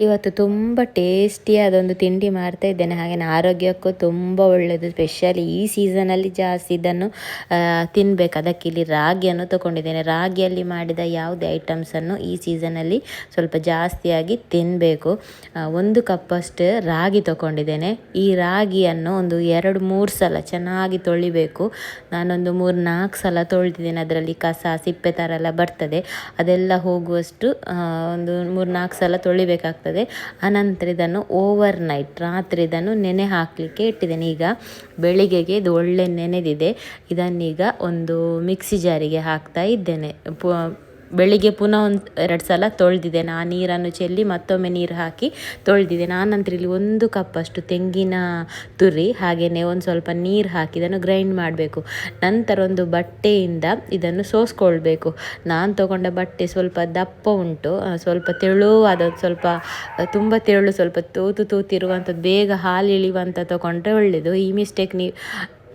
ಇವತ್ತು ತುಂಬ ಟೇಸ್ಟಿಯಾದೊಂದು ತಿಂಡಿ ಮಾಡ್ತಾ ಇದ್ದೇನೆ. ಹಾಗೆಯೇ ಆರೋಗ್ಯಕ್ಕೂ ತುಂಬ ಒಳ್ಳೆಯದು ಸ್ಪೆಷಲಿ ಈ ಸೀಸನಲ್ಲಿ ಜಾಸ್ತಿ ಇದನ್ನು ತಿನ್ನಬೇಕು ಅದಕ್ಕೆ ಇಲ್ಲಿ ರಾಗಿಯನ್ನು ತಗೊಂಡಿದ್ದೇನೆ. ರಾಗಿಯಲ್ಲಿ ಮಾಡಿದ ಯಾವುದೇ ಐಟಮ್ಸನ್ನು ಈ ಸೀಸನಲ್ಲಿ ಸ್ವಲ್ಪ ಜಾಸ್ತಿಯಾಗಿ ತಿನ್ನಬೇಕು ಒಂದು ಕಪ್ಪಷ್ಟು ರಾಗಿ ತಗೊಂಡಿದ್ದೇನೆ. ಈ ರಾಗಿಯನ್ನು ಒಂದು ಎರಡು, ಮೂರು ಸಲ ಚೆನ್ನಾಗಿ ತೊಳಿಬೇಕು. ನಾನೊಂದು ಮೂರು, ನಾಲ್ಕು ಸಲ ತೊಳೆದಿದ್ದೇನೆ. ಅದರಲ್ಲಿ ಕಸ, ಸಿಪ್ಪೆ ಥರ ಎಲ್ಲ ಬರ್ತದೆ. ಅದೆಲ್ಲ ಹೋಗುವಷ್ಟು ಒಂದು ಮೂರು, ನಾಲ್ಕು ಸಲ ತೊಳಿಬೇಕಾಗ್ತದೆ. ಆನಂತರ ಇದನ್ನು ಓವರ್ ನೈಟ್ ರಾತ್ರಿ ಇದನ್ನು ನೆನೆ ಹಾಕಲಿಕ್ಕೆ ಇಟ್ಟಿದ್ದೇನೆ. ಈಗ ಬೆಳಿಗ್ಗೆಗೆ ಇದು ಒಳ್ಳೆ ನೆನೆದಿದೆ. ಇದನ್ನೀಗ ಒಂದು ಮಿಕ್ಸಿ ಜಾರಿಗೆ ಹಾಕ್ತಾ ಇದ್ದೇನೆ. ಬೆಳಿಗ್ಗೆ ಪುನಃ ಒಂದು ಎರಡು ಸಲ ತೊಳೆದಿದ್ದೇನೆ ಆ ನೀರನ್ನು ಚೆಲ್ಲಿ ಮತ್ತೊಮ್ಮೆ ನೀರು ಹಾಕಿ ತೊಳೆದಿದೆ. ನಾನಂತರ ಇಲ್ಲಿ ಒಂದು ಕಪ್ಪಷ್ಟು ತೆಂಗಿನ ತುರಿ ಹಾಗೆಯೇ ಒಂದು ಸ್ವಲ್ಪ ನೀರು ಹಾಕಿ ಇದನ್ನು ಗ್ರೈಂಡ್ ಮಾಡಬೇಕು. ನಂತರ ಒಂದು ಬಟ್ಟೆಯಿಂದ ಇದನ್ನು ಸೋಸ್ಕೊಳ್ಬೇಕು. ನಾನು ತಗೊಂಡ ಬಟ್ಟೆ ಸ್ವಲ್ಪ ದಪ್ಪ ಉಂಟು. ಸ್ವಲ್ಪ ತೆಳುವಾದ, ಸ್ವಲ್ಪ ತುಂಬ ತೆಳು, ಸ್ವಲ್ಪ ತೂತು ತೂತಿರುವಂಥದ್ದು ಬೇಗ ಹಾಲು ಇಳಿಯುವಂಥ ತಗೊಂಡ್ರೆ ಒಳ್ಳೆಯದು ಈ ಮಿಸ್ಟೇಕ್ ನೀವು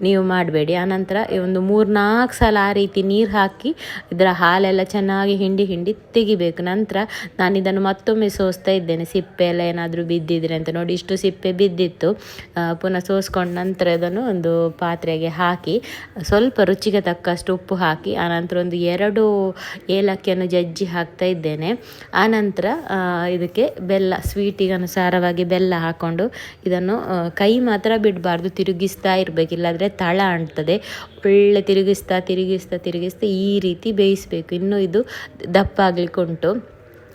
ನೀವು ಮಾಡಬೇಡಿ. ಆನಂತರ ಒಂದು ಮೂರು ನಾಲ್ಕು ಸಲ ಆ ರೀತಿ ನೀರು ಹಾಕಿ ಇದರ ಹಾಲೆಲ್ಲ ಚೆನ್ನಾಗಿ ಹಿಂಡಿ ಹಿಂಡಿ ತೆಗಿಬೇಕು. ನಂತರ ನಾನು ಇದನ್ನು ಮತ್ತೊಮ್ಮೆ ಸೋಸ್ತಾ ಇದ್ದೇನೆ. ಸಿಪ್ಪೆ ಎಲ್ಲ ಏನಾದರೂ ಬಿದ್ದಿದ್ರೆ ಅಂತ ನೋಡಿ ಇಷ್ಟು ಸಿಪ್ಪೆ ಬಿದ್ದಿತ್ತು. ಪುನಃ ಸೋಸ್ಕೊಂಡು ನಂತರ ಇದನ್ನು ಒಂದು ಪಾತ್ರೆಗೆ ಹಾಕಿ ಸ್ವಲ್ಪ ರುಚಿಗೆ ತಕ್ಕಷ್ಟು ಉಪ್ಪು ಹಾಕಿ ಆನಂತರ ಒಂದು ಎರಡು ಏಲಕ್ಕಿಯನ್ನು ಜಜ್ಜಿ ಹಾಕ್ತಾ ಇದ್ದೇನೆ. ಆನಂತರ ಇದಕ್ಕೆ ಬೆಲ್ಲ ಸ್ವೀಟಿಗೆ ಅನುಸಾರವಾಗಿ ಬೆಲ್ಲ ಹಾಕ್ಕೊಂಡು ಇದನ್ನು ಕೈ ಮಾತ್ರ ಬಿಡಬಾರ್ದು, ತಿರುಗಿಸ್ತಾ ಇರಬೇಕು ಇಲ್ಲಾಂದರೆ ತಳ ಅಂಟ್ತದೆ. ಒಳ್ಳೆ ತಿರುಗಿಸ್ತಾ ತಿರುಗಿಸ್ತಾ ತಿರುಗಿಸ್ತಾ ಈ ರೀತಿ ಬೇಯಿಸಬೇಕು. ಇನ್ನು ಇದು ದಪ್ಪ ಆಗಲಿಕ್ಕುಂಟು.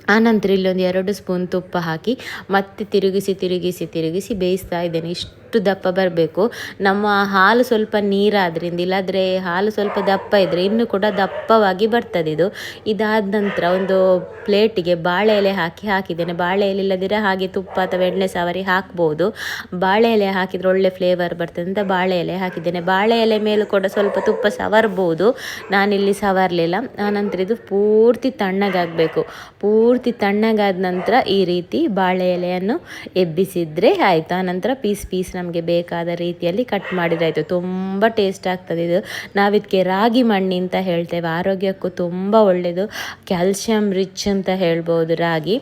ಆನಂತರ ಇಲ್ಲೊಂದು ಎರಡು ಸ್ಪೂನ್ ತುಪ್ಪ ಹಾಕಿ ಮತ್ತೆ ತಿರುಗಿಸಿ ತಿರುಗಿಸಿ ತಿರುಗಿಸಿ ಬೇಯಿಸ್ತಾ ಇದ್ದೇನೆ. ಇಷ್ಟು ದಪ್ಪ ಬರಬೇಕು. ನಮ್ಮ ಹಾಲು ಸ್ವಲ್ಪ ನೀರಾದ್ರಿಂದ, ಇಲ್ಲಾದರೆ ಹಾಲು ಸ್ವಲ್ಪ ದಪ್ಪ ಇದ್ದರೆ ಇನ್ನೂ ಕೂಡ ದಪ್ಪವಾಗಿ ಬರ್ತದೆ ಇದು. ಇದಾದ ನಂತರ ಒಂದು ಪ್ಲೇಟಿಗೆ ಬಾಳೆ ಎಲೆ ಹಾಕಿ ಹಾಕಿದ್ದೇನೆ. ಬಾಳೆ ಎಲೆ ಇಲ್ಲದಿರ ಹಾಗೆ ತುಪ್ಪ ಅಥವಾ ಎಣ್ಣೆ ಸವರಿ ಹಾಕ್ಬೋದು. ಬಾಳೆ ಎಲೆ ಹಾಕಿದರೆ ಒಳ್ಳೆ ಫ್ಲೇವರ್ ಬರ್ತದೆ ಅಂತ ಬಾಳೆ ಎಲೆ ಹಾಕಿದ್ದೇನೆ. ಬಾಳೆ ಎಲೆ ಮೇಲೂ ಕೂಡ ಸ್ವಲ್ಪ ತುಪ್ಪ ಸವರ್ಬೋದು. ನಾನಿಲ್ಲಿ ಸವರಲಿಲ್ಲ. ಆನಂತರ ಇದು ಪೂರ್ತಿ ತಣ್ಣಗಾಗಬೇಕು. ಪೂರ್ತಿ ತಣ್ಣಗಾದ ನಂತರ ಈ ರೀತಿ ಬಾಳೆ ಎಲೆಯನ್ನು ಎಬ್ಬಿಸಿದರೆ ಆಯಿತು. ಆನಂತರ ಪೀಸ್ ಪೀಸ್ ನಮಗೆ ಬೇಕಾದ ರೀತಿಯಲ್ಲಿ ಕಟ್ ಮಾಡಿದ್ರಾಯಿತು ತುಂಬ ಟೇಸ್ಟ್ ಆಗ್ತದೆ ಇದು. ನಾವಿದಕ್ಕೆ ರಾಗಿ ಮಣ್ಣಿ ಅಂತ ಹೇಳ್ತೇವೆ. ಆರೋಗ್ಯಕ್ಕೂ ತುಂಬ ಒಳ್ಳೆಯದು ಕ್ಯಾಲ್ಶಿಯಂ ರಿಚ್ ಅಂತ ಹೇಳ್ಬೋದು ರಾಗಿ.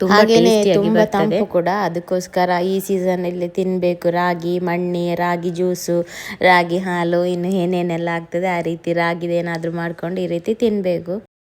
ತುಂಬ ಹಾಗೇನೆ ತುಂಬ ತಂಪು ಕೂಡ. ಅದಕ್ಕೋಸ್ಕರ ಈ ಸೀಸನ್ ಅಲ್ಲಿ ತಿನ್ಬೇಕು ರಾಗಿ ಮಣ್ಣಿ ರಾಗಿ ಜ್ಯೂಸು ರಾಗಿ ಹಾಲು ಇನ್ನು ಏನೇನೆಲ್ಲ ಆಗ್ತದೆ ಆ ರೀತಿ ರಾಗಿದೇನಾದರೂ ಮಾಡ್ಕೊಂಡು ಈ ರೀತಿ ತಿನ್ನಬೇಕು